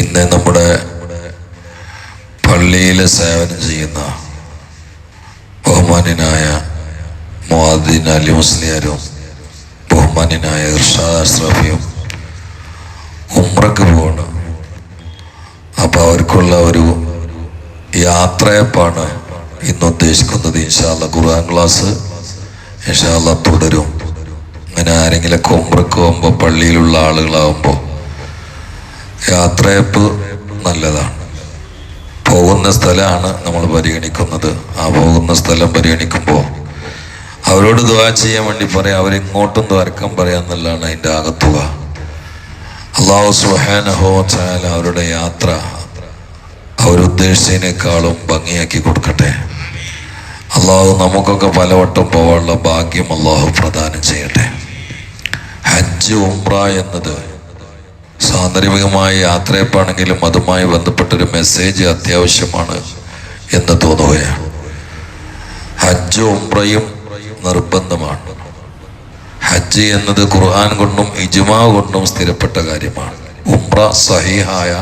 ഇന്ന് നമ്മുടെ പള്ളിയിൽ സേവനം ചെയ്യുന്ന ബഹുമാന്യനായ മുഅദ്ദിൻ അലി മുസ്ലിയാരും ബഹുമാന്യനായ ഇർഷാദ് അഷ്റഫിയും ഉമ്രക്ക് പോവാണ്. അപ്പം അവർക്കുള്ള ഒരു യാത്രയപ്പാണ് ഇന്ന് ഉദ്ദേശിക്കുന്നത്. ഇൻഷാല്ല ഖുർആൻ ക്ലാസ് ഇൻഷാല്ല തുടരും. അങ്ങനെ ആരെങ്കിലൊക്കെ ഉമ്രക്ക് പോകുമ്പോൾ പള്ളിയിലുള്ള ആളുകളാവുമ്പോൾ യാത്രയപ്പ് നല്ലതാണ്. പോകുന്ന സ്ഥലമാണ് നമ്മൾ പരിഗണിക്കുന്നത്. ആ പോകുന്ന സ്ഥലം പരിഗണിക്കുമ്പോൾ അവരോട് ദ്വാ ചെയ്യാൻ വേണ്ടി പറയാം. അവരിങ്ങോട്ടും ദ്വാരക്കം പറയാമെന്നുള്ളതാണ് അതിന്റെ ആകത്തുക. അള്ളാഹു സുഹാനഹോ ചായാല അവരുടെ യാത്ര അവരുദ്ദേശിച്ചതിനേക്കാളും ഭംഗിയാക്കി കൊടുക്കട്ടെ. അള്ളാഹു നമുക്കൊക്കെ പലവട്ടം പോകാനുള്ള ഭാഗ്യം അള്ളാഹു പ്രദാനം ചെയ്യട്ടെ. ഹജ്ജ് ഉംറ എന്നത് സാന്ദർഭികമായ യാത്രയപ്പാണെങ്കിലും അതുമായി ബന്ധപ്പെട്ടൊരു മെസ്സേജ് അത്യാവശ്യമാണ് എന്ന് തോന്നുകയാണ്. ഹജ്ജ് ഉംറയും നിർബന്ധമാണ്. ഹജ്ജ് എന്നത് ഖുർആൻ കൊണ്ടും ഇജ്മാ കൊണ്ടും സ്ഥിരപ്പെട്ട കാര്യമാണ്. ഉംറ സഹിഹായ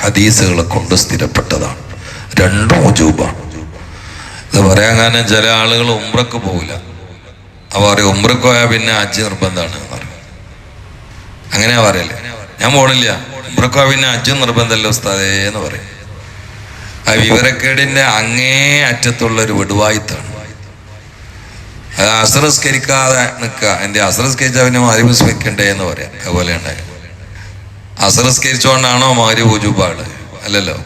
ഹദീസുകളെ കൊണ്ട് സ്ഥിരപ്പെട്ടതാണ്. രണ്ടും ഉജൂബാണ് ഇത് പറയാൻ കാരണം ചില ആളുകൾ ഉംറക്ക് പോകില്ല അപ്പോൾ പറയും ഉംറക്ക് പോയാൽ പിന്നെ ഹജ്ജ് നിർബന്ധമാണ് എന്ന് പറയും. അങ്ങനെയാ പറയല്ലേ ഞാൻ പോണില്ല. പോയാൽ പിന്നെ ഹജ്ജ് നിർബന്ധമല്ല ഉസ്താദേ എന്ന് പറയും. ആ വിവരക്കേടിന്റെ അങ്ങേ അറ്റത്തുള്ള ഒരു വിടുവായിത്താണ്. അത് അസറസ്കരിക്കാതെ നിൽക്കുക. എന്റെ അസറസ്കരിച്ചാൽ പിന്നെ മാരി വിസ്മരിക്കണ്ടേ എന്ന് പറയാം. അതുപോലെ ഉണ്ടായി അസറസ്കരിച്ചുകൊണ്ടാണോ മാരി ഊജുപാട് അല്ലല്ലോ.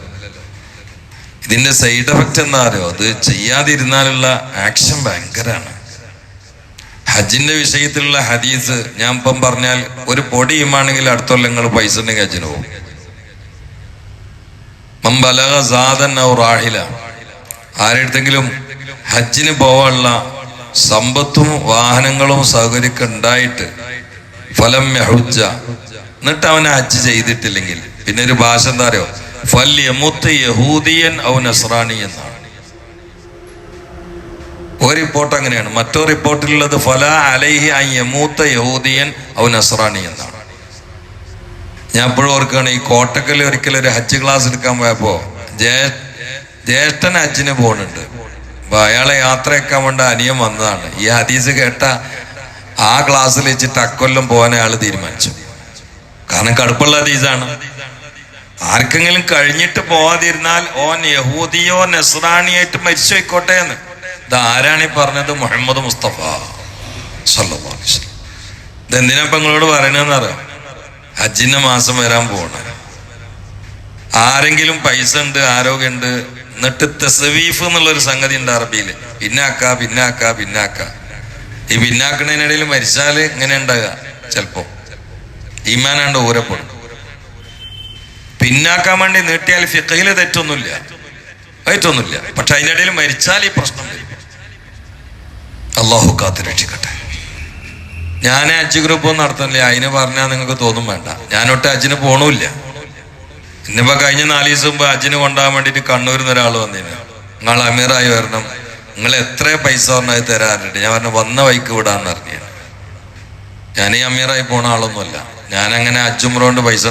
ഇതിന്റെ സൈഡ് എഫക്റ്റ് എന്താ അറിയോ? അത് ചെയ്യാതിരുന്നാലുള്ള ആക്ഷൻ ഭയങ്കരാണ്. ഹജ്ജിന്റെ വിഷയത്തിലുള്ള ഹദീസ് ഞാൻ ഇപ്പം പറഞ്ഞാൽ ഒരു പൊടി ഇമാണെങ്കിൽ അടുത്ത കൊല്ലങ്ങൾ പൈസ ഉണ്ടെങ്കിൽ ഹജ്ജിന് പോകും. ആരെടുത്തെങ്കിലും ഹജ്ജിന് പോവാനുള്ള സമ്പത്തും വാഹനങ്ങളും സൗകര്യമൊക്കെ ഉണ്ടായിട്ട് ഫലം മെഹുജ എന്നിട്ട് അവനെ ഹജ്ജ് ചെയ്തിട്ടില്ലെങ്കിൽ. പിന്നെ ഒരു ഭാഷ എന്താ അറിയോ? ഫൽ യഹൂദിയൻ ഔ നസ്രാണി എന്നാണ്. ഒരു റിപ്പോർട്ട് അങ്ങനെയാണ്. മറ്റോ റിപ്പോർട്ടിലുള്ളത് ഫല അലൈഹി ഐ യമൂത്ത യഹൂദിയൻ ഔ നസ്രാണി എന്നാണ്. ഞാൻ എപ്പോഴും ഓർക്കുകയാണ് ഈ കോട്ടക്കൽ ഒരിക്കലും ഒരു ഹജ്ജ് ക്ലാസ് എടുക്കാൻ പോയപ്പോ ജ്യേഷ്ഠൻ ഹജ്ജിന് പോകുന്നുണ്ട് അപ്പൊ അയാളെ യാത്രയാക്കാൻ വേണ്ട അനിയൻ വന്നതാണ്. ഈ ഹദീസ് കേട്ട ആ ക്ലാസ്സിൽ വെച്ചിട്ട് അക്കൊല്ലം പോകാൻ അയാൾ തീരുമാനിച്ചു. കാരണം കടുപ്പുള്ള ഹദീസാണ്. ആർക്കെങ്കിലും കഴിഞ്ഞിട്ട് പോവാതിരുന്നാൽ ഓൻ യഹൂദിയോ നസ്രാണിയായിട്ട് മരിച്ചു പോയിക്കോട്ടെ എന്ന്. ഇത് ആരാണ് ഈ പറഞ്ഞത്? മുഹമ്മദ് മുസ്തഫ സല്ലല്ലാഹു അലൈഹി വസല്ലം. ഇത് എന്തിനാ ഇപ്പൊ നിങ്ങളോട് പറയണെന്ന് അറിയാം? ഹജ്ജിന്റെ മാസം വരാൻ പോണ ആരെങ്കിലും പൈസ ഉണ്ട് ആരോഗ്യമുണ്ട് എന്നിട്ട് തെസവീഫ് എന്നുള്ളൊരു സംഗതി ഉണ്ട് അറബിയിൽ പിന്നാക്ക പിന്നാക്ക പിന്നാക്ക ഈ പിന്നാക്കണതിനിടയിൽ മരിച്ചാൽ ഇങ്ങനെ ഉണ്ടാകുക ചിലപ്പോ. ഈമാനാണ്ട് ഊരപ്പെടും പിന്നാക്കാൻ വേണ്ടി നീട്ടിയാൽ ഫിഖയിൽ തെറ്റൊന്നുമില്ല. തെറ്റൊന്നുമില്ല. പക്ഷെ അതിനിടയിൽ മരിച്ചാൽ ഈ പ്രശ്നം വരും. അള്ളാഹു കാത്ത് രക്ഷിക്കട്ടെ. ഞാൻ അജ് ഗ്രൂപ്പ് ഒന്നും നടത്തുന്നില്ല അതിന് പറഞ്ഞാൽ നിങ്ങൾക്ക് തോന്നും വേണ്ട. ഞാനൊട്ട് അജിന് പോണില്ല. ഇന്നിപ്പോ കഴിഞ്ഞ നാല് ദിവസം മുമ്പ് അജിന് കൊണ്ടുപോകാൻ വേണ്ടിയിട്ട് കണ്ണൂരിൽ നിന്ന് ഒരാൾ വന്നിന്. നിങ്ങൾ അമീറായി വരണം. നിങ്ങൾ എത്ര പൈസ പറഞ്ഞാൽ തരാറുണ്ട് ഞാൻ പറഞ്ഞു വന്ന വൈക്ക് വിടാന്ന് പറഞ്ഞു ഞാൻ ഈ അമീറായി പോണ ആളൊന്നുമല്ല. ഞാൻ അങ്ങനെ അജുമ്ര കൊണ്ട് പൈസ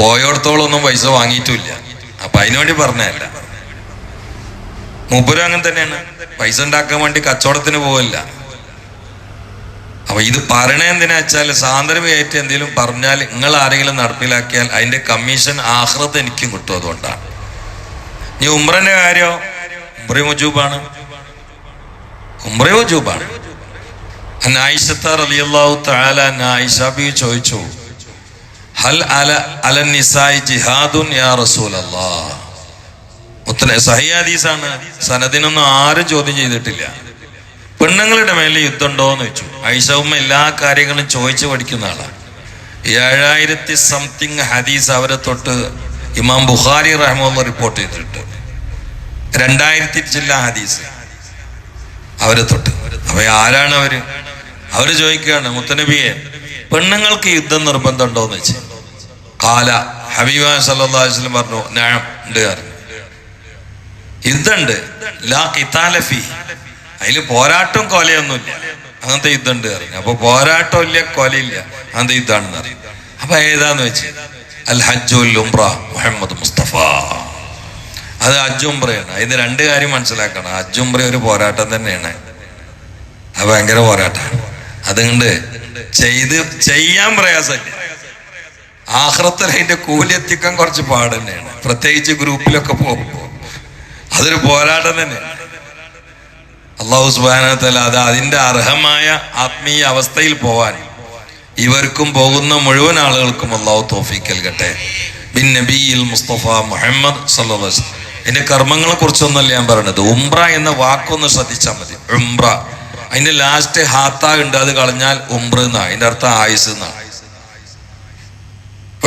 പോയോടത്തോളം ഒന്നും പൈസ വാങ്ങിയിട്ടുമില്ല അപ്പൊ അതിനുവേണ്ടി പറഞ്ഞതല്ല. മൂപ്പരും അങ്ങനെ തന്നെയാണ്. പൈസ ഉണ്ടാക്കാൻ വേണ്ടി കച്ചവടത്തിന് പോവില്ല അപ്പൊ ഇത് പറയണേ എന്തിനാ വെച്ചാൽ സാന്ദർഭികമായിട്ട് എന്തെങ്കിലും പറഞ്ഞാൽ നിങ്ങൾ ആരെങ്കിലും നടപ്പിലാക്കിയാൽ അതിന്റെ കമ്മീഷൻ ആഹ്റത്ത് എനിക്കും കിട്ടും അതുകൊണ്ടാണ്. ഇനി ഉമ്രന്റെ കാര്യോ ഉമ്ര മുജൂബാണ്. ഉമ്ര മുജൂബാണ്. ചോദിച്ചു ഹൽ അല അല നിസായി ജിഹാദുൻ യാ മുത്തനെ സഹി ഹദീസാണ്. സനദിനൊന്നും ആരും ചോദ്യം ചെയ്തിട്ടില്ല. പെണ്ണുങ്ങളുടെ മേലെ യുദ്ധമുണ്ടോ എന്ന് വെച്ചു ഐഷ ഉമ്മ എല്ലാ കാര്യങ്ങളും ചോദിച്ചു പഠിക്കുന്ന ആളാണ് ഏഴായിരത്തി സംതിങ് ഹദീസ് അവരെ തൊട്ട് ഇമാം ബുഖാരി റഹ്മോന്ന് റിപ്പോർട്ട് ചെയ്തിട്ടുണ്ട്. രണ്ടായിരത്തി ചില്ല ഹദീസ് അവരെ തൊട്ട്. അപ്പൊ ആരാണ് അവർ? അവർ ചോദിക്കുകയാണ് മുത്തനബിയെ പെണ്ണുങ്ങൾക്ക് യുദ്ധം നിർബന്ധമുണ്ടോ എന്ന് വെച്ച് കാല ഹബീബ വസല്ലം പറഞ്ഞു ഞാൻ ഉണ്ട് പറഞ്ഞു. യുദ്ധമുണ്ട് ലാ കിതാലഫി അതിൽ പോരാട്ടം കൊലയൊന്നുമില്ല. അങ്ങനത്തെ യുദ്ധമുണ്ട് പറഞ്ഞു. അപ്പൊ പോരാട്ടം ഇല്ല കൊലയില്ല. അങ്ങനത്തെ യുദ്ധമാണെന്ന് അറിയും അപ്പൊ ഏതാന്ന് വെച്ച്? അൽ ഹജ്ജു ഉംറ മുഹമ്മദ് മുസ്തഫ. അത് അജ്ജുംബ്രയാണ് അതിന് രണ്ട് കാര്യം മനസ്സിലാക്കണം. അജ്ജുംബ്ര ഒരു പോരാട്ടം തന്നെയാണ്. അത് ഭയങ്കര പോരാട്ടമാണ്. അതുകൊണ്ട് ചെയ്ത് ചെയ്യാൻ പ്രയാസമില്ല. ആഹ്റത്തിൽ അതിന്റെ കൂലി എത്തിക്കാൻ കുറച്ച് പാട് തന്നെയാണ്. പ്രത്യേകിച്ച് ഗ്രൂപ്പിലൊക്കെ പോകുമ്പോൾ അതൊരു പോരാട്ടം തന്നെ. അള്ളാഹു സുബാനത്തല്ല അത് അതിന്റെ അർഹമായ ആത്മീയ അവസ്ഥയിൽ പോവാൻ ഇവർക്കും പോകുന്ന മുഴുവൻ ആളുകൾക്കും അള്ളാഹു തോഫീക്ക് നൽകട്ടെ. ബിൻ നബിയിൽ മുസ്തഫ മുഹമ്മദ് സല്ലാസ് ഇതിന്റെ കർമ്മങ്ങളെ കുറിച്ചൊന്നല്ല ഞാൻ പറയണത്. ഉംറ എന്ന വാക്കൊന്ന് ശ്രദ്ധിച്ചാൽ മതി. ഉംറ. അതിന്റെ ലാസ്റ്റ് ഹാത്താ ഉണ്ട് അത് കളഞ്ഞാൽ ഉംറ എന്നാ അതിന്റെ അർത്ഥം ആയുസ് എന്നാ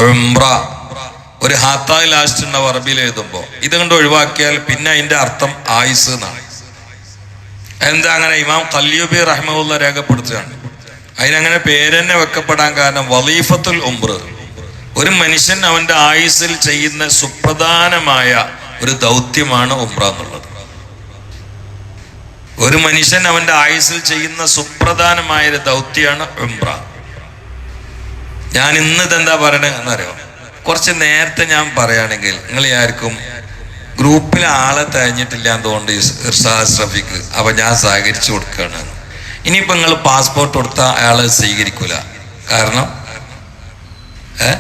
ഉംറ. ഒരു ഹാത്തായി ലാസ്റ്റ് ഉണ്ടാവും അറബിയിൽ എഴുതുമ്പോ ഇത് കണ്ട് ഒഴിവാക്കിയാൽ പിന്നെ അതിന്റെ അർത്ഥം ആയുസ് എന്നാണ്. എന്താ അങ്ങനെ? ഇമാം കല്യൂബി റഹ്മുള്ള രേഖപ്പെടുത്തുകയാണ്. അതിനങ്ങനെ പേരെന്നെ വെക്കപ്പെടാൻ കാരണം വലീഫത്തുൽ ഉംർ ഒരു മനുഷ്യൻ അവന്റെ ആയുസിൽ ചെയ്യുന്ന സുപ്രധാനമായ ഒരു ദൗത്യമാണ് ഉംറ എന്നുള്ളത്. ഒരു മനുഷ്യൻ അവന്റെ ആയുസിൽ ചെയ്യുന്ന സുപ്രധാനമായ ഒരു ദൗത്യമാണ് ഉംറ. ഞാൻ ഇന്ന് ഇതെന്താ പറയണത് എന്നറിയോ? കുറച്ച് നേരത്തെ ഞാൻ പറയുകയാണെങ്കിൽ നിങ്ങൾ ആർക്കും ഗ്രൂപ്പിൽ ആളെ തഴഞ്ഞിട്ടില്ല എന്തുകൊണ്ട് ഇർഷാദ് റഫീഖ് അപ്പൊ ഞാൻ സഹകരിച്ചു കൊടുക്കുകയാണ്. ഇനിയിപ്പോ നിങ്ങൾ പാസ്പോർട്ട് കൊടുത്താൽ അയാളെ സ്വീകരിക്കൂല. കാരണം? ഏ?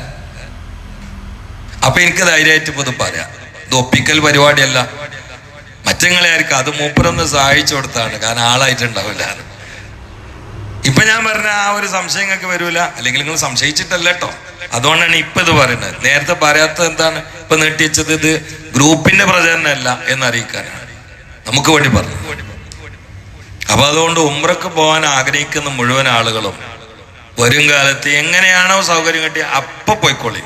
അപ്പൊ എനിക്ക് ധൈര്യമായിട്ട് ഇപ്പൊ ഇത് പറയാം. ഇത് ഒപ്പിക്കൽ പരിപാടിയല്ല. മറ്റങ്ങളെ ആയിരിക്കും അത് മൂപ്പരൊന്ന് സഹായിച്ചു കൊടുത്താണ്. കാരണം ആളായിട്ടുണ്ടാവില്ല. ഇപ്പൊ ഞാൻ പറഞ്ഞ ആ ഒരു സംശയം നിങ്ങൾക്ക് വരൂല. അല്ലെങ്കിൽ നിങ്ങൾ സംശയിച്ചിട്ടല്ല കേട്ടോ അതുകൊണ്ടാണ് ഇപ്പൊ ഇത് പറയുന്നത്. നേരത്തെ പറയാത്തത് എന്താണ്? ഇപ്പൊ നീട്ടിവെച്ചത് ഇത് ഗ്രൂപ്പിന്റെ പ്രചരണമല്ല എന്നറിയിക്കാനാണ് നമുക്ക് വേണ്ടി പറഞ്ഞു. അപ്പൊ അതുകൊണ്ട് ഉമ്രക്ക് പോകാൻ ആഗ്രഹിക്കുന്ന മുഴുവൻ ആളുകളും വരും കാലത്ത് എങ്ങനെയാണോ സൗകര്യം കിട്ടി അപ്പൊ പോയിക്കോളി.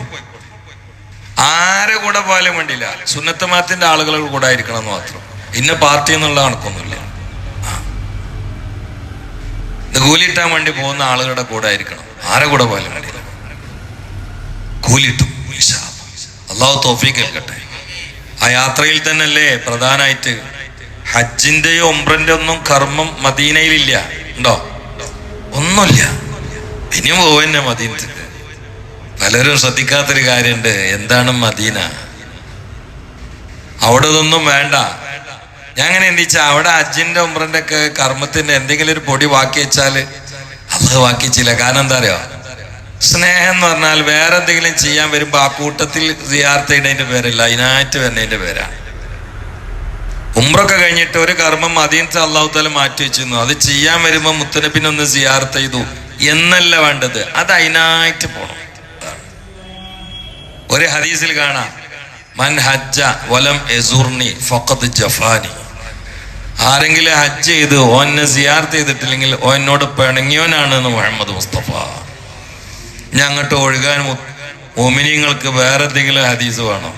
ആരെ കൂടെ പോയാലും വേണ്ടിയില്ല. സുന്നത്തമാത്തിന്റെ ആളുകളുടെ കൂടെ ആയിരിക്കണം എന്ന് മാത്രം. ഇന്ന പാർട്ടി എന്നുള്ള കണക്കൊന്നുമില്ല. കൂലിട്ടാൻ വേണ്ടി പോകുന്ന ആളുകളുടെ കൂടെ ആയിരിക്കണം. ആരെ കൂടെ പോയാലും വേണ്ടിയില്ല. കൂലിട്ടും. അള്ളാഹു തോഫീ കേൾക്കട്ടെ ആ യാത്രയിൽ തന്നെയല്ലേ പ്രധാനമായിട്ട് ഹജ്ജിന്റെയോ ഒമ്പ്രന്റെ ഒന്നും കർമ്മം മദീനയിലില്ല. ഉണ്ടോ? ഒന്നുമില്ല. ഇനിയും പോവന്നെ മദീനത്തിൽ പലരും ശ്രദ്ധിക്കാത്തൊരു കാര്യമുണ്ട്. എന്താണ് മദീന? അവിടെ ഇതൊന്നും വേണ്ട. ഞാൻ അങ്ങനെ എന്തിച്ചാ അവിടെ അജിന്റെ ഉമ്രന്റെ ഒക്കെ കർമ്മത്തിന്റെ എന്തെങ്കിലും ഒരു പൊടി വാക്കി വെച്ചാൽ അത് ബാക്കി വെച്ചില്ല. കാരണം എന്താ അറിയോ? സ്നേഹം എന്ന് പറഞ്ഞാൽ വേറെ എന്തെങ്കിലും ചെയ്യാൻ വരുമ്പോ ആ കൂട്ടത്തിൽ സിയാർത്ത് ഇടേന്റെ പേരല്ല അതിനായിട്ട് വരുന്നതിന്റെ പേരാണ്. ഉമ്രൊക്കെ കഴിഞ്ഞിട്ട് ഒരു കർമ്മം മദീനത്തെ അള്ളാഹുത്താൽ താല മാറ്റി വെച്ചിരുന്നു. അത് ചെയ്യാൻ വരുമ്പോ മുത്തനബിനൊന്ന് സിയാർത്ത് ചെയ്തു. എന്നല്ല വേണ്ടത്? അത് അതിനായിട്ട് പോണം. ഒരു ഹദീസിൽ കാണാം. മൻ ഹജ്ജ വലം എസൂർണി ഫഖദ് ജഫാനി. ആരെങ്കിലും ഹജ്ജ് ചെയ്ത് ഓനെ സിയാർത്ത് ചെയ്തിട്ടില്ലെങ്കിൽ ഓന്നോട് പിണങ്ങിയോനാണ് എന്ന് മുഹമ്മദ് മുസ്തഫ. ഞാൻ അങ്ങോട്ട് ഒഴുകാൻ ഒമിനിയങ്ങൾക്ക് വേറെ എന്തെങ്കിലും ഹദീസ് വേണോ?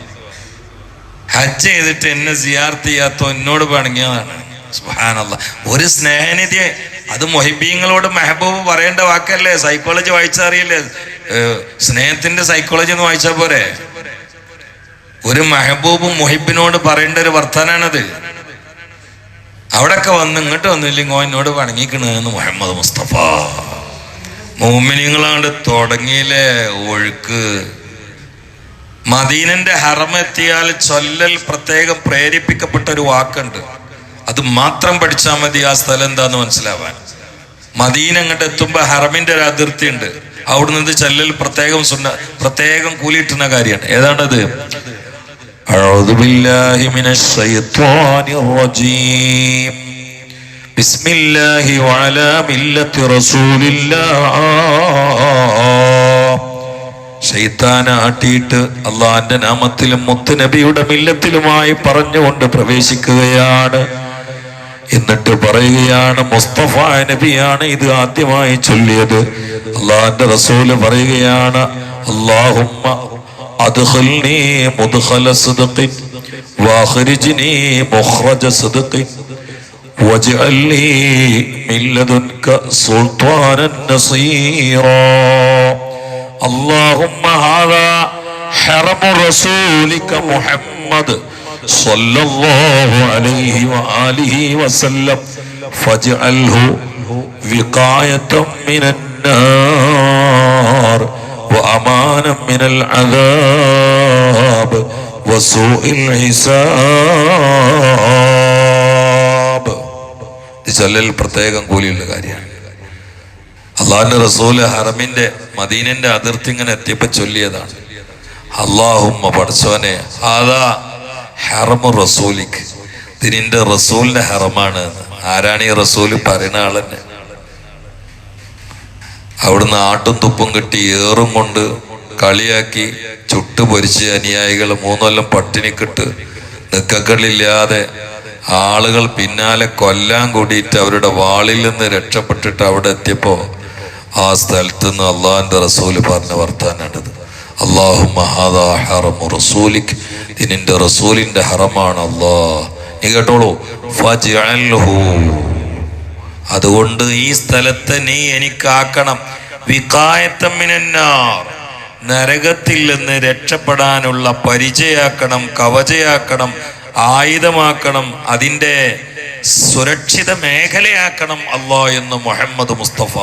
ഹജ്ജ് ചെയ്തിട്ട് എന്നെ സിയാർത്ത് ചെയ്യാത്ത എന്നോട് പിണങ്ങിയതാണ്. സുഹാനല്ല ഒരു സ്നേഹനിധി അത് മൊഹിബീങ്ങളോട് മെഹബൂബ് പറയേണ്ട വാക്കല്ലേ? സൈക്കോളജി വായിച്ചറിയില്ലേ? സ്നേഹത്തിന്റെ സൈക്കോളജി എന്ന് വായിച്ചാൽ പോരെ? ഒരു മെഹബൂബും മൊഹിബിനോട് പറയേണ്ട ഒരു വർത്താനാണത് അവിടൊക്കെ വന്ന് ഇങ്ങോട്ട് വന്നില്ലെങ്കിൽ ഓ എന്നോട് വണങ്ങിക്കണെന്ന് മുഹമ്മദ് മുസ്തഫ. മോമിനിങ്ങളാണ്ട് തുടങ്ങിയില്ലേ ഒഴുക്ക്. മദീനന്റെ ഹറമെത്തിയാൽ ചൊല്ലൽ പ്രത്യേകം പ്രേരിപ്പിക്കപ്പെട്ട ഒരു വാക്കുണ്ട്. അത് മാത്രം പഠിച്ചാൽ മതി ആ സ്ഥലം എന്താന്ന് മനസ്സിലാവാൻ. മദീന അങ്ങോട്ട് എത്തുമ്പോ ഹറമിന്റെ ഒരു അതിർത്തി ഉണ്ട്. അവിടെ നിന്ന് ചൊല്ലൽ പ്രത്യേകം പ്രത്യേകം കൂലിയിട്ടുന്ന കാര്യമാണ്. ഏതാണത് أعوذ بالله من الشيطان الرجيم بسم الله وعلى ملة رسول الله ഷെയ്ത്താൻ ആട്ടിയിട്ട് അള്ളാന്റെ നാമത്തിലും മുത്തുനബിയുടെ മില്ലത്തിലുമായി പറഞ്ഞുകൊണ്ട് പ്രവേശിക്കുകയാണ് എന്നിട്ട് പറയുകയാണ് മുസ്തഫ നബിയാണ് ഇത് ആദ്യമായി ചൊല്ലിയത് അള്ളാന്റെ റസൂല് പറയുകയാണ് അള്ളാഹുമ്മ أدخلني مدخل صدق وأخرجني مخرج صدق واجعل لي من لدنك سلطانا نصيرا اللهم هذا حرم رسولك محمد صلى الله عليه وآله وسلم فاجعله وقاية من النار وأمانا من العذاب وسوء الحساب ഇത് ചൊല്ലൽ പ്രത്യേകം കൂലിയുള്ള കാര്യമാണ് അള്ളാഹിന്റെ റസൂല് ഹറമിന്റെ മദീനന്റെ അതിർത്തി ഇങ്ങനെ എത്തിയപ്പോ ചൊല്ലിയതാണ് അള്ളാഹുമ്മ പഠിച്ചോനെ അതാ ഹറമു റസൂലിക്ക് ഇതിനിന്റെ റസൂലിന്റെ ഹറമാണ് എന്ന്. ആരാണ് ഈ റസൂല് പറയുന്ന ആളെന്നെ അവിടുന്ന് ആട്ടും തുപ്പും കിട്ടി ഏറും കൊണ്ട് കളിയാക്കി ചുട്ടു പൊരിച്ച് അനുയായികൾ മൂന്നൊല്ലം പട്ടിണിക്കിട്ട് നിക്കക്കളില്ലാതെ ആളുകൾ പിന്നാലെ കൊല്ലാൻ കൂടിയിട്ട് അവരുടെ വാളിൽ നിന്ന് രക്ഷപ്പെട്ടിട്ട് അവിടെ എത്തിയപ്പോ ആ സ്ഥലത്ത് നിന്ന് അള്ളാഹിന്റെ റസൂൽ പറഞ്ഞ വർത്താനാണിത്. അള്ളാഹു ഹറമു റസൂലിക്. റസൂലിന്റെ ഹറമാണ് അള്ളാഹ്. നീ കേട്ടോളൂ. ഫജ്അൽഹു അതുകൊണ്ട് ഈ സ്ഥലത്ത് നീ എനിക്കാക്കണം. വികായത്തമ്മിനാർ നരകത്തിൽ നിന്ന് രക്ഷപ്പെടാനുള്ള പരിചയാക്കണം കവചയാക്കണം ആയുധമാക്കണം അതിന്റെ സുരക്ഷിത മേഖലയാക്കണം അള്ളാ എന്ന് മുഹമ്മദ് മുസ്തഫ.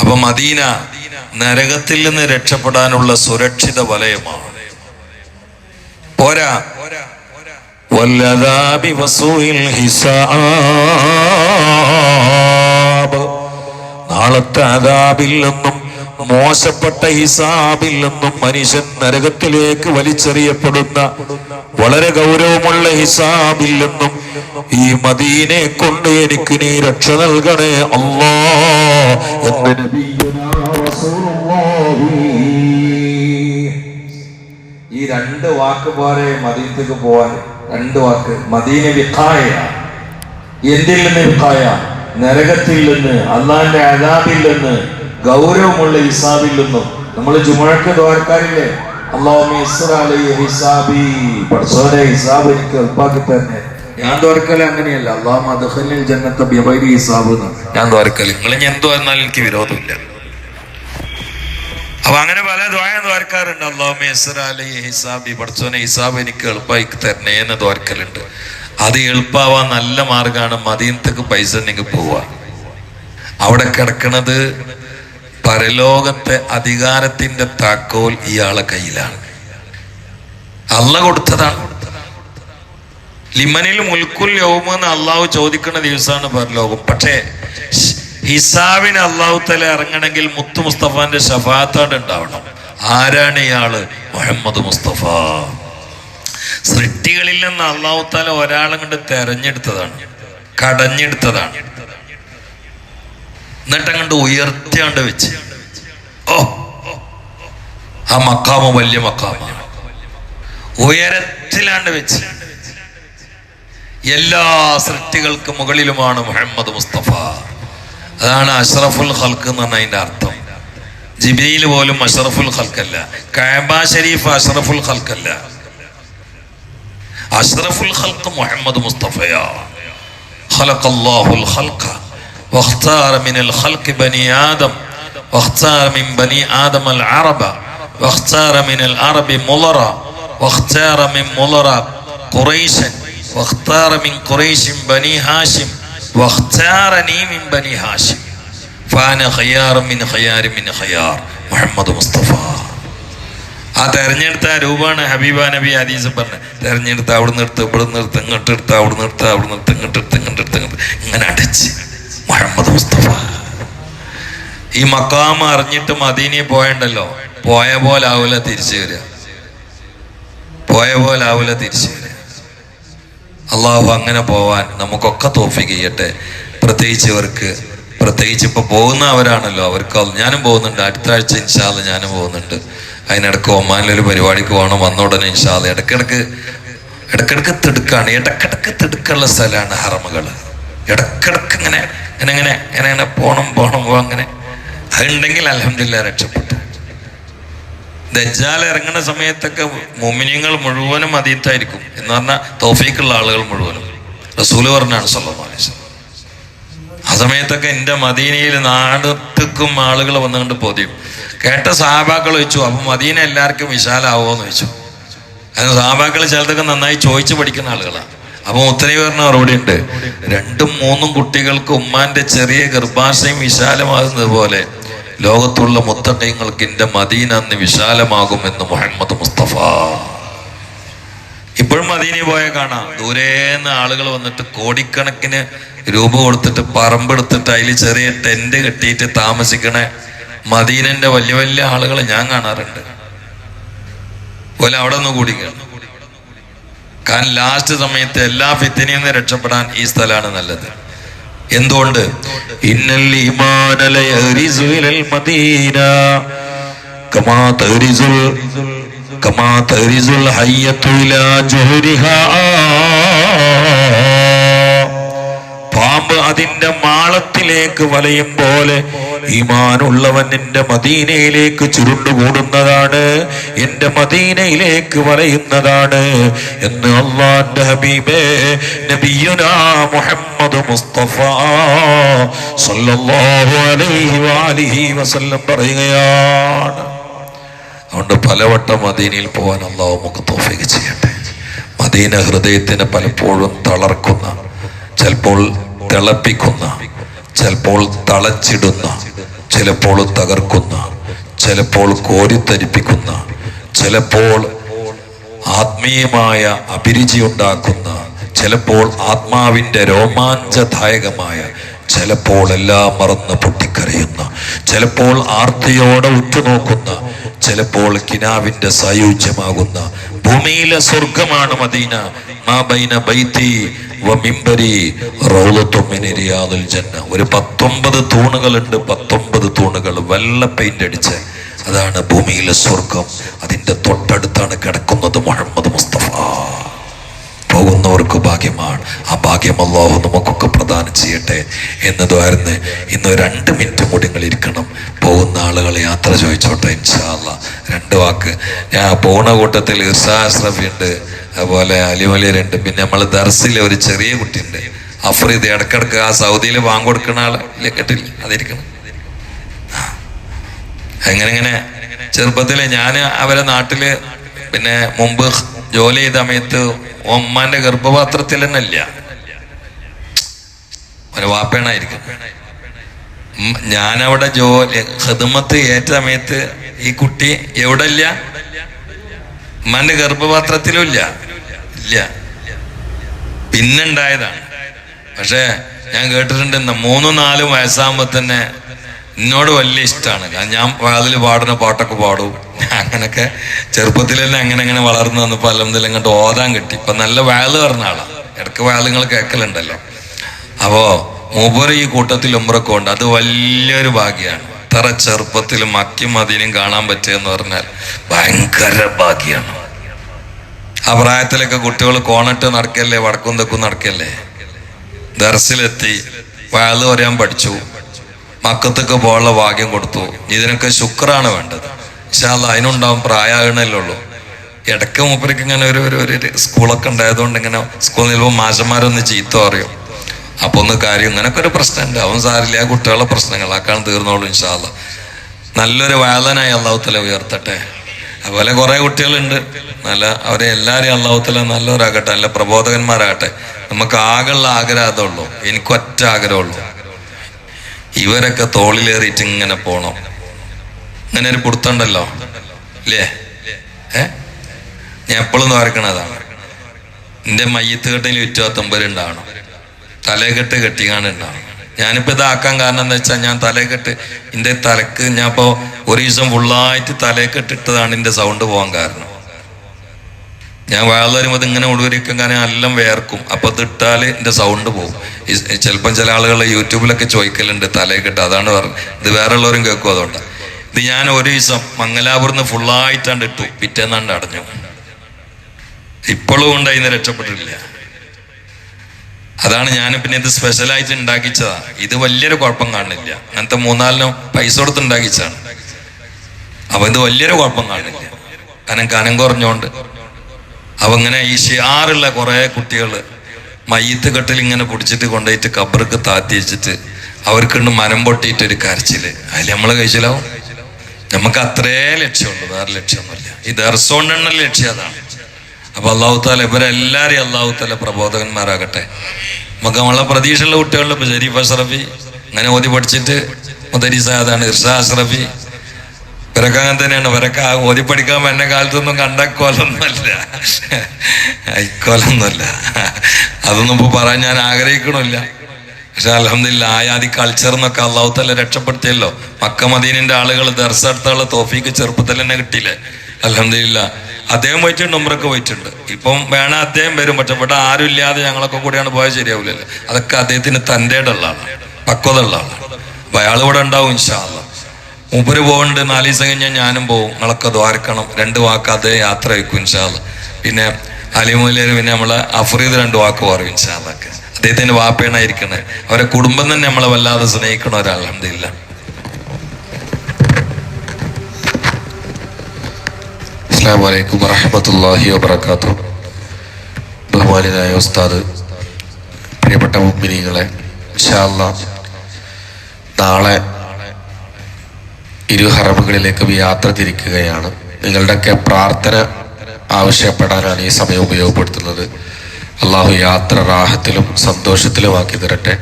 അപ്പൊ മദീന നരകത്തിൽ നിന്ന് രക്ഷപ്പെടാനുള്ള സുരക്ഷിത വലയമാണ്. പോരാ. والعذاب وسوء الحساب നാളത്തെ അതാബിൽ നിന്നും മോശപ്പെട്ട ഹിസാബിൽ നിന്നും മനുഷ്യൻ നരകത്തിലേക്ക് വലിച്ചെറിയപ്പെടുന്ന വളരെ ഗൗരവമുള്ള ഹിസാബിൽ നിന്നും ഈ മദീനെ കൊണ്ട് എനിക്ക് നീ രക്ഷ നൽകണേ അല്ലാ എന്ന് നബിയുനാ റസൂലുള്ളാഹി ഈ രണ്ട് വാക്ക് പോരെ മദീനത്തേക്ക് പോവാൻ രണ്ട് വാക്ക്. മദീന വിഖായ. എന്തിൽ നിന്ന് വിഖായ? നരകത്തിൽ നിന്ന് അള്ളാന്റെ അതാബിൽ നിന്ന് ഗൗരവമുള്ള ഹിസാബിൽ നിന്നും. നമ്മൾ ജുമഴക്ക് ദ്വാരക്കാരില്ലേ? ഞാൻ അങ്ങനെയല്ല. അപ്പൊ അങ്ങനെ പല ദ്വായ ദ്വാരക്കാരുണ്ട്. അള്ളാഹുമേ അലി ഹിസാബി. പഠിച്ചോനെ ഹിസാബ് എനിക്ക് എളുപ്പമായി തരണേ എന്ന് ദ്വാരക്കലുണ്ട്. അത് എളുപ്പാവാൻ നല്ല മാർഗമാണ് മദീനത്തേക്ക് പൈസ നിങ്ങൾക്ക് പോവാ അവിടെ കിടക്കണത് പരലോകത്തെ അധികാരത്തിന്റെ താക്കോൽ ഇയാളെ കയ്യിലാണ്. അള്ള കൊടുത്തതാണ്. ലിമനിൽ മുൽക്കുൽ യോമെന്ന് അള്ളാഹു ചോദിക്കുന്ന ദിവസമാണ് പരലോകം. പക്ഷേ ഹിസാബിന് അള്ളാഹു തല ഇറങ്ങണമെങ്കിൽ മുത്തു മുസ്തഫാന്റെ ഷഫാത്താണ് ഉണ്ടാവണം. ആരാണ് ഇയാൾ? മുഹമ്മദ് മുസ്തഫ. സൃഷ്ടികളിൽ നിന്ന് അള്ളാഹു തല ഒരാളെ കൊണ്ട് തെരഞ്ഞെടുത്തതാണ്. കടഞ്ഞെടുത്തതാണ്. എന്നിട്ടങ്ങണ്ട് ഉയർത്തിയാണ്ട് വെച്ച്. ഓ ആ മക്കാമ വലിയ മക്കാമ ഉയരത്തിലാണ്ട് വെച്ച്. എല്ലാ സൃഷ്ടികൾക്കും മുകളിലുമാണ് മുഹമ്മദ് മുസ്തഫ. അതാണ് അഷ്റഫുൽ ഖൽക്ക് എന്ന് പറഞ്ഞ അതിന്റെ അർത്ഥം ജിബിയിൽ പോലും അഷ്റഫുൽ ഖൽക്കല്ല കാബ ഷരീഫ് അഷ്റഫുൽ ഖൽക്കല്ല അഷ്റഫുൽ ഖൽക്ക് മുഹമ്മദ് മുസ്തഫയാ خلق الله الخلق واختار من الخلق بني آدم واختار من بني آدم العرب واختار من العرب مضرا واختار من مضرا قريشا واختار من قريش بني هاشم മുഹമ്മദ് മുസ്തഫ. ആ തെരഞ്ഞെടുത്ത ആ രൂപമാണ് ഹബീബ നബി ഹദീസ് പറഞ്ഞത്. തെരഞ്ഞെടുത്ത അവിടെ നിർത്ത് ഇവിടെ നിർത്ത് ഇങ്ങോട്ട് എടുത്ത് അവിടെ നിർത്ത് അവിടെ നിർത്ത് ഇങ്ങോട്ട് എടുത്ത് ഇങ്ങോട്ട് എടുത്ത് ഇങ്ങോട്ട് ഇങ്ങനെ അടിച്ച്. മുഹമ്മദ് മുസ്തഫ. ഈ മക്കാമ അറിഞ്ഞിട്ട് മദീനി പോയണ്ടല്ലോ? പോയ പോലാവൂല തിരിച്ചു വരിക. പോയ പോലാവൂല തിരിച്ചു വരിക. അള്ളാഹു അങ്ങനെ പോവാൻ നമുക്കൊക്കെ തോഫിക്ക് ചെയ്യട്ടെ. പ്രത്യേകിച്ച് ഇവർക്ക് പ്രത്യേകിച്ച് ഇപ്പൊ പോകുന്നവരാണല്ലോ അവർക്ക് ഞാനും പോകുന്നുണ്ട്. അടുത്ത ആഴ്ച ഇൻഷാൽ ഞാനും പോകുന്നുണ്ട്. അതിനിടക്ക് ഒമാനിലൊരു പരിപാടിക്ക് പോകണം വന്ന ഉടനെ ഇൻഷാൽ ഇടക്കിടക്ക് ഇടക്കിടക്ക് തിടുക്കാണ്. ഇടക്കിടക്ക് തിടുക്കുള്ള സ്ഥലമാണ് ഹറമുകൾ. ഇടക്കിടക്ക് ഇങ്ങനെ ഇങ്ങനെ ഇങ്ങനെ ഇങ്ങനെ ഇങ്ങനെ പോണം പോണം അങ്ങനെ. അതുണ്ടെങ്കിൽ അലഹമില്ല രക്ഷപ്പെട്ടു. ദജ്ജാൽ ഇറങ്ങുന്ന സമയത്തൊക്കെ മുമിനിയങ്ങൾ മുഴുവനും അതീത്തായിരിക്കും. എന്ന് പറഞ്ഞാൽ തോഫീക്കുള്ള ആളുകൾ മുഴുവനും. റസൂൽ പറഞ്ഞാണ് സല്ലാസ് ആ സമയത്തൊക്കെ എന്റെ മദീനയിൽ നാടത്തേക്കും ആളുകൾ വന്നുകൊണ്ട് പോതിയും. കേട്ട സഹാബാക്കൾ ചോദിച്ചു അപ്പൊ മദീന എല്ലാവർക്കും വിശാലാവോ എന്ന് ചോദിച്ചു. അത് സഹാബാക്കൾ ചിലതൊക്കെ നന്നായി ചോദിച്ചു പഠിക്കുന്ന ആളുകളാണ് അപ്പൊ ഉത്തരവ് പറഞ്ഞ മറുപടി ഉണ്ട്. രണ്ടും മൂന്നും കുട്ടികൾക്ക് ഉമ്മാന്റെ ചെറിയ ഗർഭാശയം വിശാലമാകുന്നത് പോലെ ലോകത്തുള്ള മുത്തണ്ടയങ്ങൾക്ക് എന്റെ മദീന അന്ന് വിശാലമാകുമെന്ന് മുഹമ്മദ് മുസ്തഫ. ഇപ്പോഴും മദീനയിൽ പോയാൽ കാണാം. ദൂരേന്ന് ആളുകൾ വന്നിട്ട് കോടിക്കണക്കിന് രൂപ കൊടുത്തിട്ട് പറമ്പെടുത്തിട്ട് അതിൽ ചെറിയ ടെന്റ് കെട്ടിയിട്ട് താമസിക്കണേ മദീനന്റെ വലിയ വലിയ ആളുകൾ ഞാൻ കാണാറുണ്ട്. പോലെ അവിടെ നിന്ന് കൂടി കാരണം ലാസ്റ്റ് സമയത്ത് എല്ലാ ഫിത്തിനിൽ രക്ഷപ്പെടാൻ ഈ സ്ഥലമാണ് നല്ലത്. എന്തുകൊണ്ട്? ഇന്നൽ ഈമാന ലയഗ്രിസു ഇലൽ മദീന. കമാ തഗ്രിസുൽ കമാ തരിസുൽ ഹയ്യത്തു ലാ ജുഹരിഹാ. അതിന്റെ മാളത്തിലേക്ക് വലയും പോലെ ഈമാനുള്ളവൻ എന്റെ മദീനയിലേക്ക് ചുരുണ്ടുകൂടുന്നതാണ് എന്റെ മദീനയിലേക്ക് വലയുന്നതാണ് എന്ന് അള്ളാന്റെ ഹബീബേ നബിയുനാ മുഹമ്മദ് മുസ്തഫ സല്ലല്ലാഹു അലൈഹി വസല്ലം പറയുകയാണ്. അതുകൊണ്ട് പലവട്ടം മദീനയിൽ പോകാൻ അള്ളാഹു നമുക്ക് തോഫിക്ക് ചെയ്യട്ടെ. മദീന ഹൃദയത്തിന് പലപ്പോഴും തളർക്കുന്ന ചിലപ്പോൾ തിളപ്പിക്കുന്ന ചിലപ്പോൾ തളച്ചിടുന്ന ചിലപ്പോൾ തകർക്കുന്ന ചിലപ്പോൾ കോരിത്തരിപ്പിക്കുന്ന ചിലപ്പോൾ ആത്മീയമായ അഭിരുചി ഉണ്ടാക്കുന്ന ചിലപ്പോൾ ആത്മാവിന്റെ രോമാഞ്ചദായകമായ ചിലപ്പോൾ എല്ലാം മറന്ന് പൊട്ടിക്കരയുന്ന ചിലപ്പോൾ ആർത്തിയോടെ ഉറ്റുനോക്കുന്ന ചിലപ്പോൾ കിനാവിന്റെ സായുജ്യമാകുന്ന ഭൂമിയിലെ സ്വർഗമാണ് മദീന. മാ ബൈത്തി വ റൗലത്തൊമ്മിനിരിയാതിൽ ജന്ന. ഒരു പത്തൊമ്പത് തൂണുകളുണ്ട് പത്തൊമ്പത് തൂണുകൾ വെള്ള പെയിന്റ് അടിച്ച്. അതാണ് ഭൂമിയിലെ സ്വർഗം. അതിന്റെ തൊട്ടടുത്താണ് കിടക്കുന്നത് മുഹമ്മദ് മുസ്തഫ. പോകുന്നവർക്ക് ഭാഗ്യമാണ്. ആ ഭാഗ്യം അള്ളാഹു നമുക്കൊക്കെ പ്രദാനം ചെയ്യട്ടെ എന്നതായിരുന്നു ഇന്ന് രണ്ട് മിനിറ്റ് കൂടി നിങ്ങൾ ഇരിക്കണം. പോകുന്ന ആളുകൾ യാത്ര ചോദിച്ചോട്ടെ ഇൻഷാല്ല രണ്ട് വാക്ക്. ഞാൻ പോണ കൂട്ടത്തിൽ ഇർഷാസ്രഫി ഉണ്ട്. അതുപോലെ അലിമലിയരുണ്ട് പിന്നെ നമ്മൾ ദർസിലെ ഒരു ചെറിയ കുട്ടിയുണ്ട് അഫ്രീദ് ഇടക്കിടക്ക് ആ സൗദിയിൽ വാങ്ങിക്കൊടുക്കുന്ന ആളെ കേട്ടില്ല? അതിരിക്കണം. അങ്ങനെ ഇങ്ങനെ? ചെറുപ്പത്തിൽ ഞാൻ അവരെ നാട്ടിൽ പിന്നെ മുമ്പ് ജോലി ചെയ്ത സമയത്ത് ഉമ്മാന്റെ ഗർഭപാത്രത്തിൽ തന്നെ ഇല്ല ഒരു വാപ്പേണായിരിക്കും. ഞാനവിടെ ജോലി ഹൃദമത്ത് ഏറ്റ സമയത്ത് ഈ കുട്ടി എവിടെ ഇല്ല ഉമ്മാന്റെ ഗർഭപാത്രത്തിലും ഇല്ല. ഇല്ല പിന്നുണ്ടായതാണ്. പക്ഷേ ഞാൻ കേട്ടിട്ടുണ്ട് മൂന്നും നാലും വയസ്സാകുമ്പോ തന്നെ എന്നോട് വലിയ ഇഷ്ടമാണ് ഞാൻ വാതിൽ പാടുന്ന പാട്ടൊക്കെ പാടും. അങ്ങനൊക്കെ ചെറുപ്പത്തിൽ തന്നെ അങ്ങനെ അങ്ങനെ വളർന്നു വന്നപ്പോൾ അല്ലെന്നില്ല അങ്ങോട്ട് ഓതാൻ കിട്ടി. ഇപ്പൊ നല്ല വാൽ പറഞ്ഞ ആളാണ് ഇടയ്ക്ക് വാലുകൾ കേൾക്കലുണ്ടല്ലോ അപ്പോ മൂപ്പര് ഈ കൂട്ടത്തിൽ ഉമ്രൊക്കെ ഉണ്ട്. അത് വലിയൊരു ഭാഗ്യമാണ് ഇത്ര ചെറുപ്പത്തിൽ മക്കും അതിനും കാണാൻ പറ്റുക പറഞ്ഞാൽ ഭയങ്കര ഭാഗ്യമാണ് ആ പ്രായത്തിലൊക്കെ കുട്ടികൾ കോണട്ട് നടക്കല്ലേ വടക്കും തെക്കും നടക്കല്ലേ? ദർസിലെത്തി വയൽ പറയാൻ പഠിച്ചു. മക്കത്തൊക്കെ പോകാനുള്ള ഭാഗ്യം കൊടുത്തു. ഇതിനൊക്കെ ശുക്രാണ് വേണ്ടത്. ഇൻഷാല്ല അതിനുണ്ടാവും പ്രായമാകണല്ലേ ഉള്ളൂ. ഇടയ്ക്ക് മൂപ്പർക്ക് ഇങ്ങനെ ഒരു ഒരു ഒരു സ്കൂളൊക്കെ ഉണ്ടായതുകൊണ്ട് ഇങ്ങനെ സ്കൂളിൽ നിൽക്കുമ്പോൾ മാഷന്മാരൊന്ന് ചീത്ത പറയും. അപ്പൊ ഒന്ന് കാര്യം ഇങ്ങനൊക്കെ ഒരു പ്രശ്നമുണ്ട്. അവൻ സാരില്ല ആ പ്രശ്നങ്ങൾ ആക്കാൻ തീർന്നോളൂ ഇൻഷാല്ല നല്ലൊരു വാലനായി അള്ളാഹുത്തല ഉയർത്തട്ടെ. അതുപോലെ കുറെ കുട്ടികളുണ്ട്. നല്ല അവരെ എല്ലാവരെയും അള്ളാഹുത്തല നല്ലവരാകട്ടെ നല്ല പ്രബോധകന്മാരാകട്ടെ. നമുക്ക് ആകെയുള്ള ആഗ്രഹം അതുള്ളൂ എനിക്ക് ഒറ്റ ആഗ്രഹമുള്ളൂ ഇവരൊക്കെ തോളിലേറിയിട്ട് ഇങ്ങനെ പോണം. ഇങ്ങനെ ഒരു പുറത്തുണ്ടല്ലോ ഇല്ലേ? ഏ? ഞാൻ എപ്പോഴും നോർക്കണതാണ് എന്റെ മയ്യത്ത് കെട്ടിൽ വിറ്റുപത്തൊമ്പതുണ്ടാവണം തലകെട്ട് കെട്ടിക്കാണ്ടുണ്ടാവണം ഞാനിപ്പോ ഇതാക്കാൻ കാരണം എന്താ വെച്ചാൽ ഞാൻ തലകെട്ട് എന്റെ തലക്ക് ഞാൻ ഇപ്പോ ഒരു ദിവസം ഫുള്ളായിട്ട് തലക്കെട്ടിട്ടതാണ് എന്റെ സൗണ്ട് പോകാൻ കാരണം. ഞാൻ വേറെ വരുമ്പോൾ ഇങ്ങനെ ഒടുവരിക്കും കാരണം എല്ലാം വേർക്കും. അപ്പൊ ഇത് ഇട്ടാൽ എന്റെ സൗണ്ട് പോകും ചിലപ്പം ചില ആളുകൾ യൂട്യൂബിലൊക്കെ ചോദിക്കലുണ്ട് തലക്കെട്ട് അതാണ് പറഞ്ഞത് ഇത് വേറെ ഉള്ളവരും കേൾക്കും അതുകൊണ്ടാണ് ഇത് ഞാൻ ഒരു ദിവസം മംഗലാപുരത്ത് ഫുള്ളായിട്ടാണ്ട് ഇട്ടു. പിറ്റേന്നാണ്ട് അടഞ്ഞു. ഇപ്പോഴും കൊണ്ട് അതിന് രക്ഷപ്പെട്ടിട്ടില്ല. അതാണ് ഞാൻ പിന്നെ ഇത് സ്പെഷ്യലായിട്ട് ഉണ്ടാക്കിച്ചതാ. ഇത് വലിയൊരു കുഴപ്പം കാണുന്നില്ല അങ്ങനത്തെ മൂന്നാലിനോ പൈസ കൊടുത്ത് ഉണ്ടാക്കിച്ചതാണ്. അപ്പൊ ഇത് വലിയൊരു കുഴപ്പം കാണുന്നില്ല കാരണം കനം കുറഞ്ഞോണ്ട്. അപ്പൊ ഇങ്ങനെ ഈ ഷിയാറുള്ള കുറെ കുട്ടികൾ മയ്യത്ത് കെട്ടിൽ ഇങ്ങനെ പിടിച്ചിട്ട് കൊണ്ടുപോയിട്ട് കബർക്ക് താത്തി വെച്ചിട്ട് അവർക്കുണ്ട് മനം പൊട്ടിയിട്ട് ഒരു കരച്ചിൽ. അതിൽ നമ്മൾ കഴിച്ചിലാവും. നമുക്ക് അത്രേ ലക്ഷ്യമുണ്ട് വേറെ ലക്ഷ്യമൊന്നുമില്ല. ഈ ദർശോണ്ടെണ്ണ ലക്ഷ്യം അതാണ്. അപ്പൊ അള്ളാഹുത്താല ഇവരെല്ലാരെയും അള്ളാഹുത്താല പ്രബോധകന്മാരാകട്ടെ. നമുക്ക് നമ്മളെ പ്രതീക്ഷയുള്ള കുട്ടികളുടെ ഇപ്പൊ ഷരീഫ് അഷ്റഫി അങ്ങനെ ഓതി പഠിച്ചിട്ട് മുദരീസ അതാണ് ഇർഷ അഷ്റഫി. ഇവരൊക്കെ അങ്ങനെ തന്നെയാണ്. ഇവരൊക്കെ ഓതി പഠിക്കാൻ വരുന്ന കാലത്തൊന്നും കണ്ട കോലൊന്നുമല്ല. ഐക്കൊലൊന്നുമല്ല അതൊന്നും ഇപ്പൊ പറയാൻ ഞാൻ ആഗ്രഹിക്കണില്ല പക്ഷെ അലഹമില്ല ആയാതി കൾച്ചർ എന്നൊക്കെ അള്ളാഹുത്തല്ല രക്ഷപ്പെടുത്തിയല്ലോ. മക്ക മദീനിന്റെ ആളുകൾ ദർശനത്തുള്ള തോഫിക്ക് ചെറുപ്പത്തിൽ തന്നെ കിട്ടിയില്ലേ? അലഹമില്ല അദ്ദേഹം പോയിട്ടുണ്ട് ഉമ്രൊക്കെ പോയിട്ടുണ്ട്. ഇപ്പം വേണ അദ്ദേഹം വരും പക്ഷെ ഇവിടെ ആരും ഇല്ലാതെ ഞങ്ങളൊക്കെ കൂടിയാണ് പോയാൽ ശരിയാവില്ലല്ലോ അതൊക്കെ അദ്ദേഹത്തിന് തന്റെ ഉള്ളതാണ് പക്വത ഉള്ള ആളാണ് അപ്പൊ അയാൾ ഇവിടെ ഉണ്ടാവും ഇൻഷാല്ല മൂപ്പര് പോകുന്നുണ്ട് നാല് കഴിഞ്ഞാൽ ഞാനും പോകും നിങ്ങളൊക്കെ ദ്വാരക്കണം. രണ്ട് വാക്ക് അദ്ദേഹം യാത്ര വയ്ക്കും ഇൻഷാല്ല പിന്നെ അലിമൂലർ പിന്നെ നമ്മളെ അഫ്രീദ് രണ്ട് വാക്ക് പറയും ഇൻഷാല്ലൊക്കെ അദ്ദേഹത്തിന്റെ വാപ്പേണായിരിക്കണേ അവരെ കുടുംബം തന്നെ നമ്മളെ വല്ലാതെ സ്നേഹിക്കണ ഒരാളഹമില്ല അസ്സാം വലൈക്കും വറഹമത്തല്ലാഹി വബർക്കാത്തു ബഹുമാനായ ഉസ്താദ് പ്രിയപ്പെട്ട മുമ്പിനികളെ ഇൻഷാല്ല നാളെ ഇരു ഹറമുകളിലേക്കും യാത്ര തിരിക്കുകയാണ്. നിങ്ങളുടെയൊക്കെ പ്രാർത്ഥന ആവശ്യപ്പെടാനാണ് ഈ സമയം ഉപയോഗപ്പെടുത്തുന്നത്. അള്ളാഹു യാത്ര റാഹത്തിലും സന്തോഷത്തിലുമാക്കി തരട്ടെ.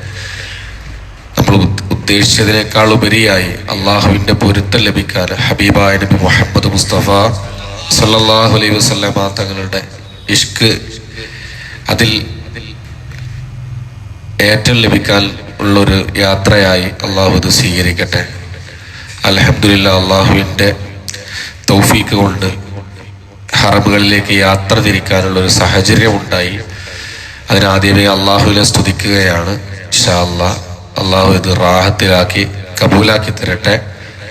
നമ്മൾ ഉദ്ദേശിച്ച ഉദ്ദേശിച്ചതിനേക്കാൾ ഉപരിയായി അള്ളാഹുവിന്റെ പൊരുത്തം ലഭിക്കാൻ ഹബീബായ നബി മുഹമ്മദ് മുസ്തഫ സല്ലാഹു അലൈഹി വസല്ലമ തങ്ങളുടെ ഇഷ്ക് അതിൽ ഏറ്റം ലഭിക്കാൻ ഉള്ളൊരു യാത്രയായി അള്ളാഹു ഇത് സ്വീകരിക്കട്ടെ. അലഹമില്ല അള്ളാഹുവിന്റെ തൗഫീക്ക് കൊണ്ട് ഹറബുകളിലേക്ക് യാത്ര തിരിക്കാനുള്ള ഒരു അതിനാദ്യമേ അള്ളാഹുവിനെ സ്തുതിക്കുകയാണ്. അള്ളാഹു ഇത് റാഹത്തിലാക്കി കബൂലാക്കി തരട്ടെ.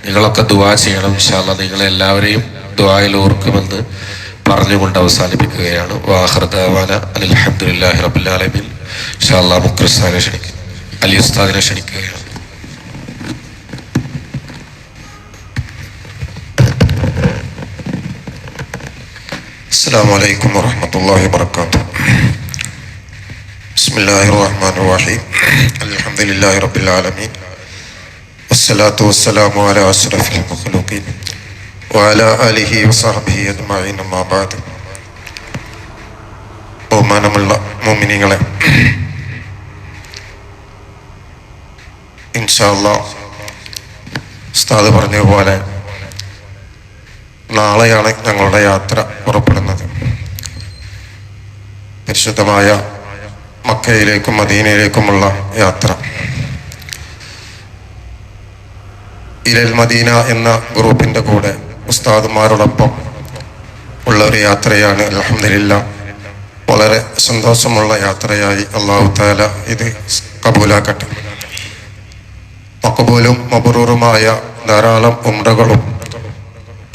നിങ്ങളൊക്കെ ദുവാ ചെയ്യണം ഇഷാല്ല നിങ്ങളെല്ലാവരെയും ദുവായിൽ ഓർക്കുമെന്ന് പറഞ്ഞുകൊണ്ട് അവസാനിപ്പിക്കുകയാണ്. വാഹർദാവാന അലഹമുല്ലാഹി റബുല്ലാലമിൻ ഇഷാല്ലാ മുക്രിസ്ഥാനെ ക്ഷണിക്കും അലി ഉസ്താദിനെ ക്ഷണിക്കുകയാണ്. അസ്സാം വലൈക്കും വാഹമത്തല്ലാ വാബർക്കാത്തു بسم الله الرحمن الرحيم الحمد لله رب العالمين والصلاة والسلام على أشرف المخلوقين وعلى آله وصحبه أجمعين أما بعد ബഹുമാനമുള്ള മോമിനികളെ ഇൻഷാല്ല ഉസ്താദ് പറഞ്ഞതുപോലെ നാളെയാണ് ഞങ്ങളുടെ യാത്ര പുറപ്പെടുന്നത് പരിശുദ്ധമായ മക്കയിലേക്കും മദീനയിലേക്കുമുള്ള യാത്ര. ഇരൽ മദീന എന്ന ഗ്രൂപ്പിന്റെ കൂടെ ഉസ്താദുമാരോടൊപ്പം ഉള്ള ഒരു യാത്രയാണ് അലഹമില്ല വളരെ സന്തോഷമുള്ള യാത്രയായി അള്ളാഹു താല ഇത് കബൂലാക്കട്ടെ. മക്കബൂലും മബറൂറുമായ ധാരാളം ഉമ്രകളും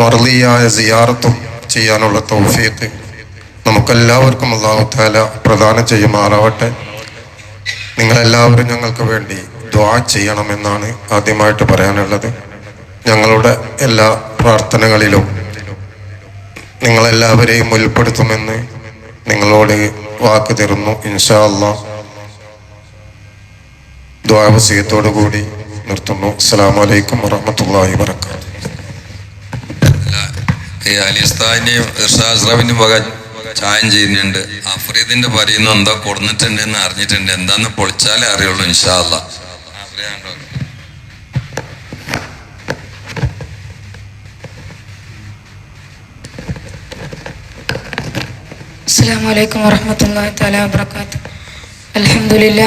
മർലിയായ സിയാറത്തും ചെയ്യാനുള്ള തൗഫീഖ് നമുക്കെല്ലാവർക്കും അള്ളാഹു താല പ്രദാനം ചെയ്യുമാറാവട്ടെ. നിങ്ങളെല്ലാവരും ഞങ്ങൾക്ക് വേണ്ടി ദ്വാ ചെയ്യണമെന്നാണ് ആദ്യമായിട്ട് പറയാനുള്ളത്. ഞങ്ങളുടെ എല്ലാ പ്രാർത്ഥനകളിലും നിങ്ങളെല്ലാവരെയും ഉൾപ്പെടുത്തുമെന്ന് നിങ്ങളോട് വാക്ക് തരുന്നു. ഇൻഷാ ദ്വാവസീയത്തോടു കൂടി നിർത്തുന്നു. വബറകാതുഹു. ഈ അലിസ്താന്റെയും ഇർഷാസ്രവിന്റെയും വക ചായം ചെയ്യുന്നുണ്ട്. അഫ്രീദിന്റെ പരിന്ന് എന്താ കൊടുന്നിട്ടുണ്ട് എന്ന് അറിഞ്ഞിട്ടുണ്ട്. എന്താന്ന് പൊളിച്ചാലേ അറിയുള്ളൂ ഇൻഷാല്ല അസ്സാം വലൈക്കും വാഹമത്തല്ലാ തല വാബർക്കാത്തു അലഹമുല്ല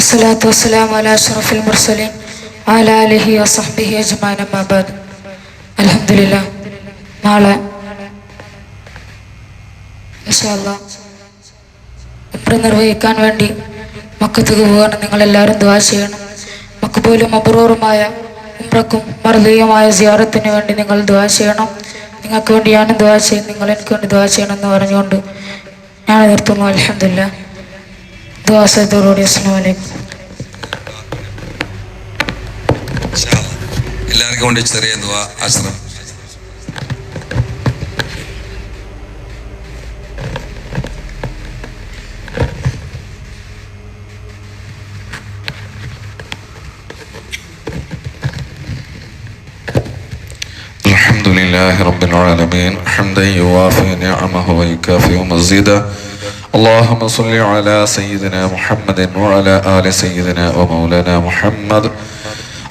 അസ്സലാത്തു വസ്സലാം അല അഷ്റഫുൽ മുർസലീൻ. അലാലിഹി വസഹ്ബിഹി അജ്മാൻ അമ്മാബാദ് അലഹമുല്ല നാളെ ഉംറ നിർവഹിക്കാൻ വേണ്ടി മക്കത്തേക്ക് പോകാൻ നിങ്ങളെല്ലാവരും ദ്വാ ചെയ്യണം. മക്കബൂലും അപൂർവമായ ഉംറക്കും മർദ്ദീയമായ സിയാറത്തിന് വേണ്ടി നിങ്ങൾ ദ്വാ ചെയ്യണം. നിങ്ങൾക്ക് വേണ്ടി ഞാനും ദ്വാ ചെയ്യും നിങ്ങൾ എനിക്ക് വേണ്ടി ദ്വാ ചെയ്യണം എന്ന് പറഞ്ഞുകൊണ്ട് ഞാൻ നിർത്തുന്നു. അലഹമില്ല ദ്വാസത്തോടുകൂടി അസ്സാം വലൈക്കും എല്ലാവർക്കും വേണ്ടി ചെറിയ ദ്വാ لله رب العالمين حمدا يوافي نعمه ويكافئ مزيدا اللهم صل على سيدنا محمد وعلى آل سيدنا ومولانا محمد.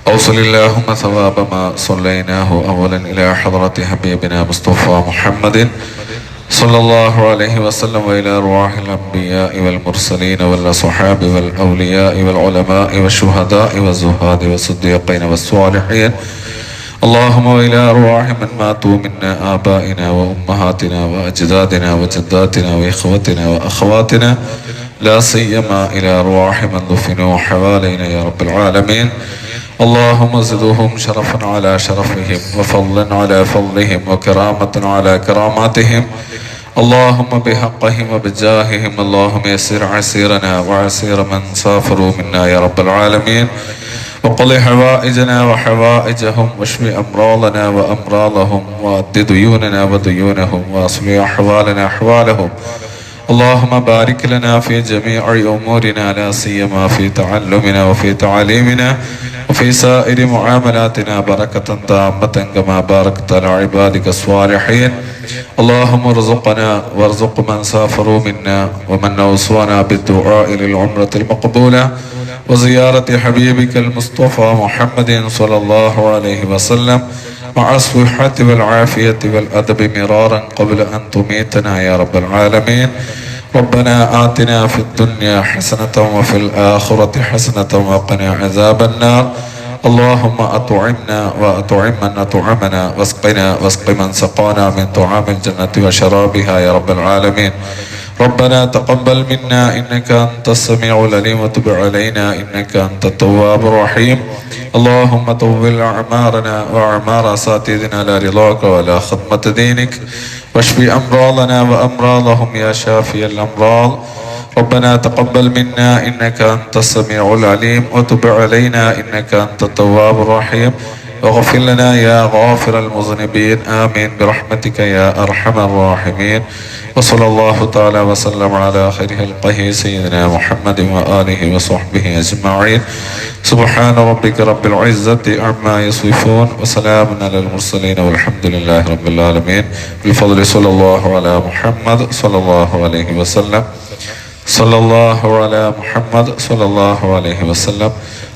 أوصل اللهم ثواب ما صليناه أولا إلى حضرة حبيبنا مصطفى محمد. صلى الله عليه وسلم وإلى أرواح الأنبياء والمرسلين والأصحاب والأولياء والعلماء والشهداء والزهاد والصديقين والصالحين. اللهم وإلى أرواح من ماتوا منا آبائنا وأمهاتنا وأجدادنا وجداتنا وإخوتنا وأخواتنا. لا سيما إلى أرواح من دفنوا حوالينا يا رب العالمين. اللهم زدهم شرفا على شرفهم وفضلا على فضلهم وكرامة على كراماتهم. اللهم بحقهم وبجاههم اللهم يسر عسيرنا وعسير من سافروا منا يا رب العالمين. وقض حوائجنا وحوائجهم واشف أمراضنا وأمراضهم وأد ديوننا وديونهم وأصلح أحوالنا أحوالهم اللهم بارك لنا في جميع أمورنا لا سيما في تعلمنا وفي تعليمنا وفي سائر معاملاتنا بركة تامة كما باركت على عبادك الصالحين. اللهم ارزقنا وارزق من سافروا منا ومن أوصانا بالدعاء للعمرة المقبولة وزيارة حبيبك المصطفى محمد صلى الله عليه وسلم. مع الصحة والعافية والأدب مرارا قبل أن تميتنا يا رب العالمين. ربنا آتنا في الدنيا حسنة وفي الآخرة حسنة وقنا عذاب النار. اللهم أطعمنا وأطعم من أطعمنا واسقنا واسق من سقانا من طعام الجنة وشرابها يا رب العالمين. ربنا تقبل منا إنك أنت السميع العليم وتب علينا إنك أنت التواب الرحيم. اللهم طول أعمارنا وأعمار أساتذتنا لا رضاك ولا خدمة دينك. واشف أمراضنا وأمراضهم يا شافي الأمراض ربنا تقبل منا إنك أنت السميع العليم وتب علينا إنك أنت التواب الرحيم. واغفر لنا يا غافر المذنبين. آمين. برحمتك يا أرحم الراحمين. وصلى الله تعالى وسلم على خير خلقه سيدنا محمد وآله وصحبه أجمعين. سبحان ربك رب العزة عما يصفون. وسلام على المرسلين والحمد لله رب العالمين. بالفضل صلى الله على محمد صلى الله عليه وسلم. صلى الله على محمد صلى الله عليه وسلم.